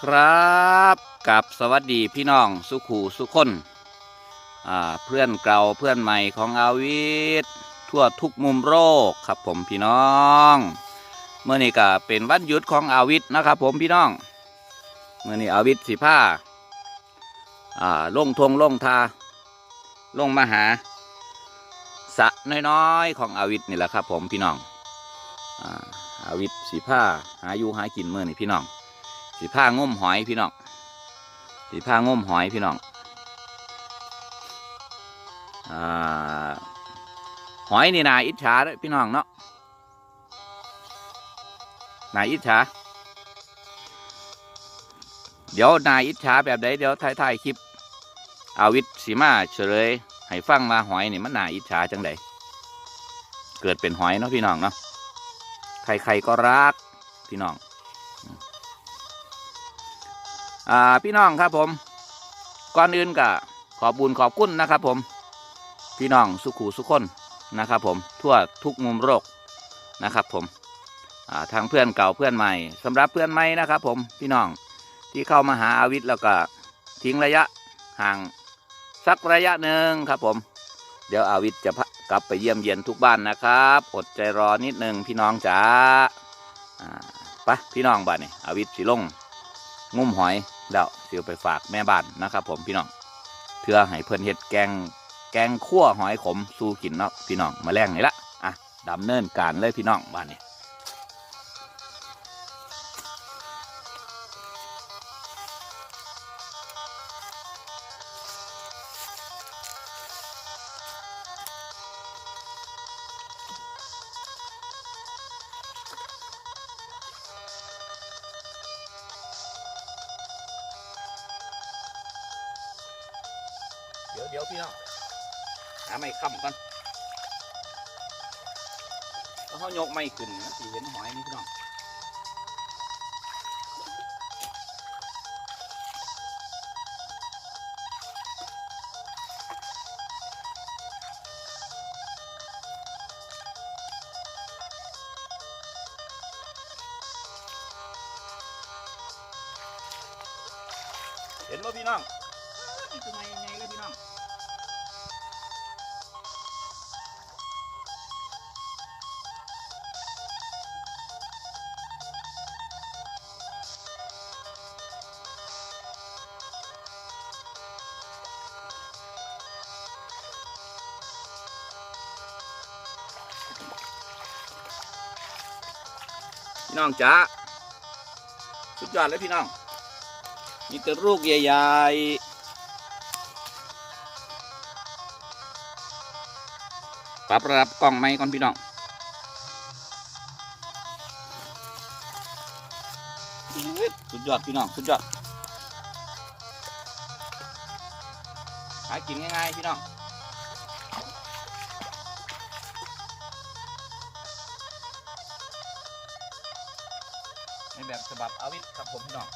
ครับกับสวัสดีพี่น้องสุขูสุคนเพื่อนเก่าเพื่อนใหม่ของอาวิททั่วทุกมุมโลกครับผมพี่น้องเมื่อนี้ก็เป็นวันหยุดของอาวิทนะครับ ผมพี่น้องเมื่อนี้อาวิทสิผ้าอ่งทงล่งทาล่งมาหาสะน้อยๆของอาวิทนี่แหละครับ ผมพี่น้องอาวิทสิผ้าหาอยู่หากินเมื่อนี่พี่น้อง สีผ้างมหอยพี่น้องสีผ้างมหอยพี่น้องอ่าหอยนี่นาอิจฉาด้อพี่น้องเนาะนาอิจฉาเดี๋ยวนาอิจฉาแบบใดเดี๋ยวท้ายๆคลิปอาวิทสีมาเฉลยให้ฟังมาหอยนี่มันนาอิจฉาจังใดเกิดเป็นหอยเนาะพี่น้องเนาะใครๆก็รักพี่น้อง อ่าพี่น้องครับผม ก่อนอื่นก็ขอบุญขอบคุณนะครับผม พี่น้องสุขูสุขคนนะครับผมทั่วทุกมุมโลกนะครับผมทางเพื่อนเก่าเพื่อนใหม่สำหรับเพื่อนใหม่นะครับผมพี่น้องที่เข้ามาหาอาวิทย์แล้วก็ทิ้งระยะห่างสักระยะหนึ่งครับผม เดี๋ยวอาวิทย์จะกลับไปเยี่ยมเยียนทุกบ้านนะครับ อดใจรอนิดนึงพี่น้องจ๋าไปพี่น้องบ้านนี่อาวิทย์สิลงงุ่มหอย แล้วเดี๋ยวไปฝากแม่บ้านนะครับ ผมพี่น้องเพื่อให้เพื่อนเฮ็ดแกงแกงคั่วหอยขมสู้กินเนาะพี่น้องมาแรงนี่ละอะดำเนินการเลยพี่น้องบ้านนี้ ดี๋ยวเดี๋ยวพี่น้องหาไม่ค้ำก่อนแล้วเขายกไม่ขึ้นนะสิเห็นหอยนี่พี่น้องเห็นว่าพี่น้อง นี่คือไงยังไงเลยพี่น้องพี่น้องจ๋าสุดยอดเลยพี่น้องมีแต่ลูกใหญ่ๆ ปรับระดับกล้องไหมก่อนพี่น้องสุดยอดพี่น้องสุดยอดหากินง่ายๆพี่น้องในแบบฉบับอาวิทครับผมพี่น้อง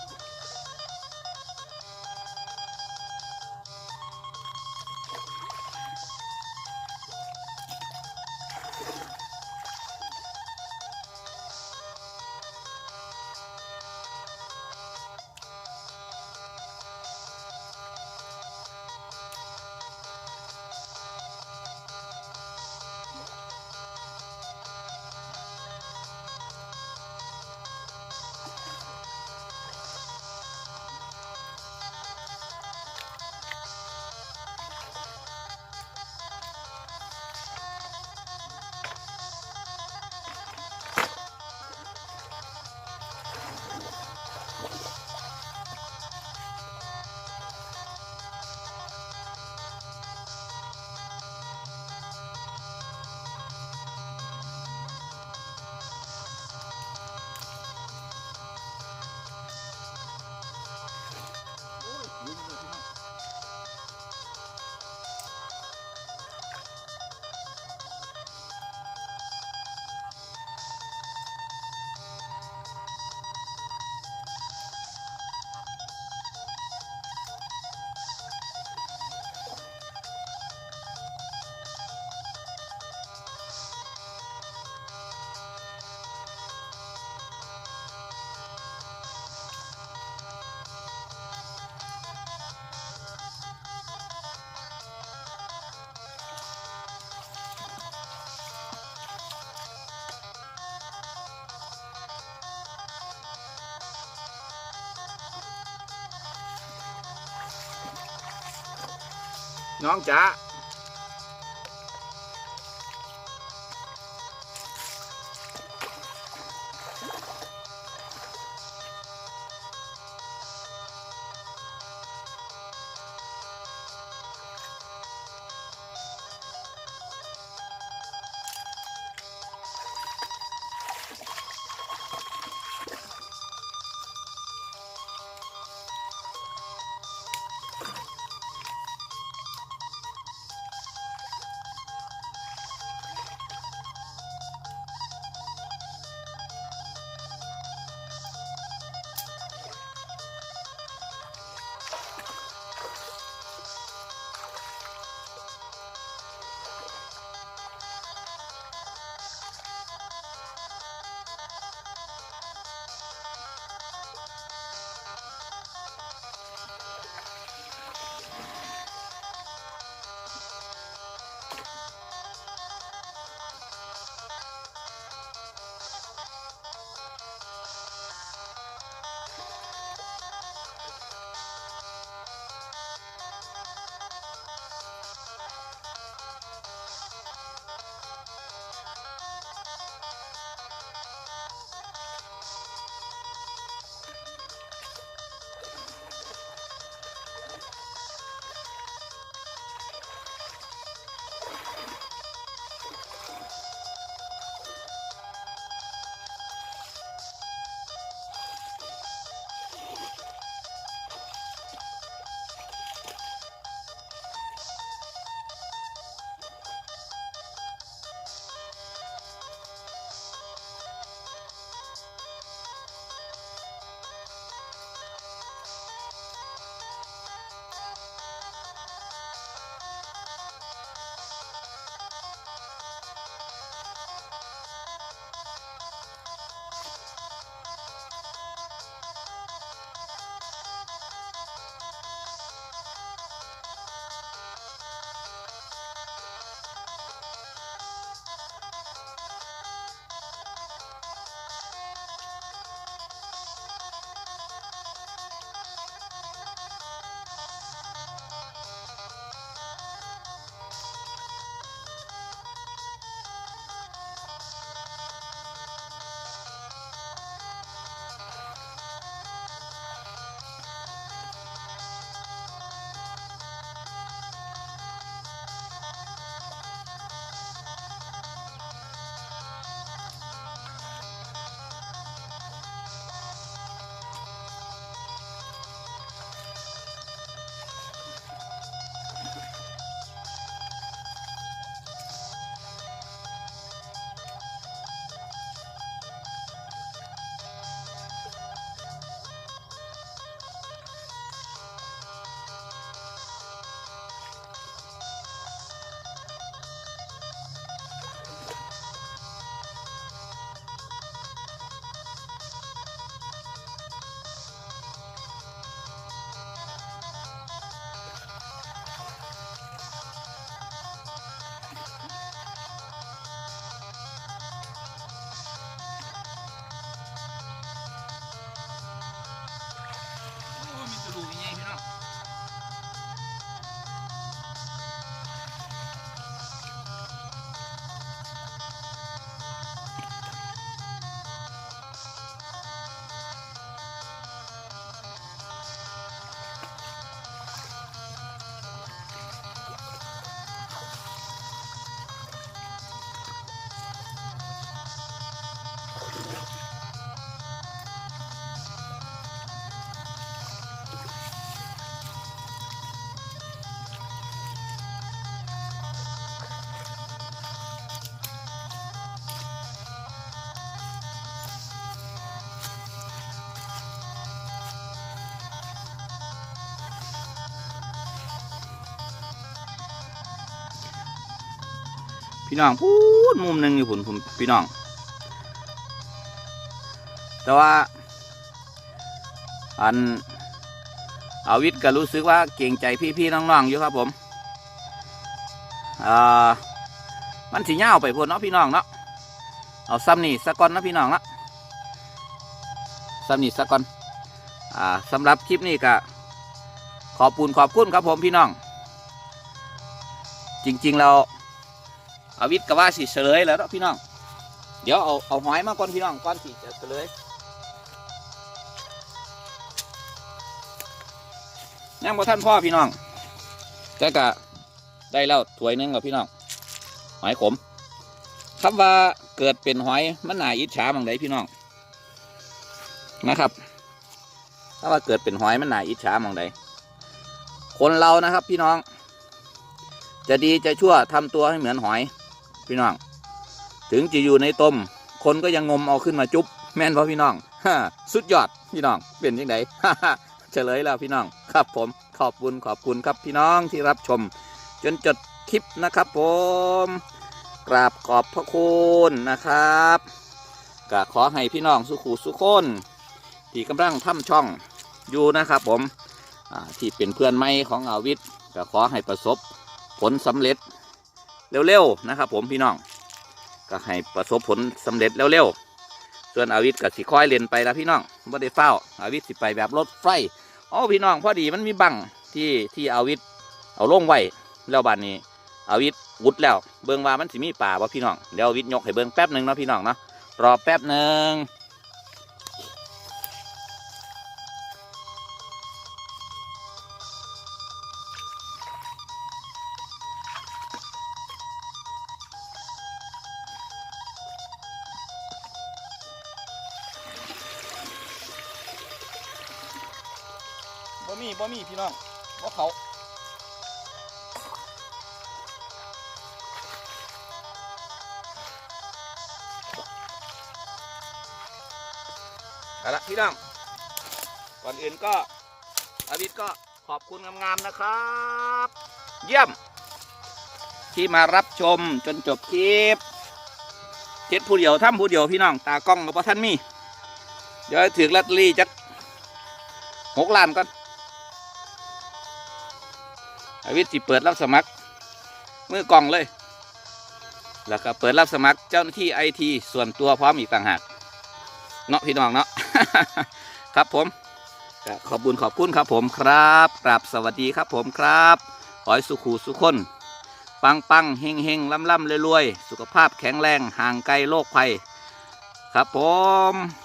น้องจ๋า พี่น้องพูดมุมหนึ่งอยู่ผุนผมพี่น้อง แต่ว่า อันอาวิทย์ก็รู้สึกว่าเก่งใจพี่ๆน้องๆอยู่ครับผมอ่ามันสีเงาไปพุ่นเนาะพี่น้องเนาะเอาซ้ำนี่สักก่อนนะพี่น้องเนาะซ้ำนี่สักก่อนอ่าสำหรับคลิปนี้ก็ขอบปุณขอบคุณครับผมพี่น้อง จริง ๆ เรา อาวิทย์ก็ว่าสิเฉลยแล้วเนาะพี่น้อง เดี๋ยวเอาเอาหอยมาก่อนพี่น้องก่อนสิจะเฉลยยังบ่ท่านพ่อพี่น้องแต่ก็ได้แล้วถ้วยหนึงกับพี่น้องหอยขมคำว่าเกิดเป็นหอยมันน่าอิจฉาบางไดพี่น้องนะครับถ้าว่าเกิดเป็นหอยมันน่าอิจฉาบางไดคนเรานะครับพี่น้อง จะดีจะชั่วทำตัวให้เหมือนหอย พี่น้อง ถึงจะอยู่ในต้มคนก็ยังงมเอาขึ้นมาจุ๊บแม่นเพราะพี่น้องฮ่าสุดยอดพี่น้องเป็นยังไงเฉลยแล้วพี่น้อง ครับผมขอบคุณขอบคุณครับพี่น้องที่รับชม จนจดคลิปนะครับผม กราบขอบพระคุณนะครับก็ขอให้พี่น้องสุขุสุขคนที่กำลังทำช่องอยู่นะครับผมที่เป็นเพื่อนใหม่ของอาวิทย์ก็ขอให้ประสบผลสำเร็จ เร็วๆนะครับ ผมพี่น้องก็ให้ประสบผลสำเร็จเร็วๆส่วนอาวิทย์ก็สิคอยเล่นไปแล้วพี่น้องไม่ได้เฝ้าอาวิทย์สิไปแบบรถไฟอ๋อพี่น้องพอดีมันมีบังที่ที่อาวิทย์เอาลงไว้แล้วบัดนี้อาวิทย์วุดแล้วเบิงว่ามันสิมีป่าบ่พี่น้องเดี๋ยวอาวิทย์ยกให้เบิงแป๊บหนึ่งเนาะพี่น้องเนาะรอแป๊บหนึ่ง บ่มีบ่มีพี่น้องบ่เขาเอาละพี่น้องก่อนอื่นก็อาวิทก็ขอบคุณงามๆนะครับ เยี่ยม ที่มารับชมจนจบคลิปเจ็ดผู้เดียวทำผู้เดียวพี่น้อง ตากล้องกับท่านมี เดี๋ยวถือลอตเตอรี่จักหกล้านก่อน วิทย์สิเปิดรับสมัคร มือกล่องเลย แล้วก็เปิดรับสมัครเจ้าหน้าที่ไอทีส่วนตัวพร้อมอีกต่างหากเนาะพี่น้องเนาะครับผมขอบคุญขอบคุณครับผมครับกราบสวัสดีครับผมครับขอให้สุขูสุขคนปังปังเฮงเฮงล่ำล่ำรวยรวยสุขภาพแข็งแรงห่างไกลโรคภัย ครับผม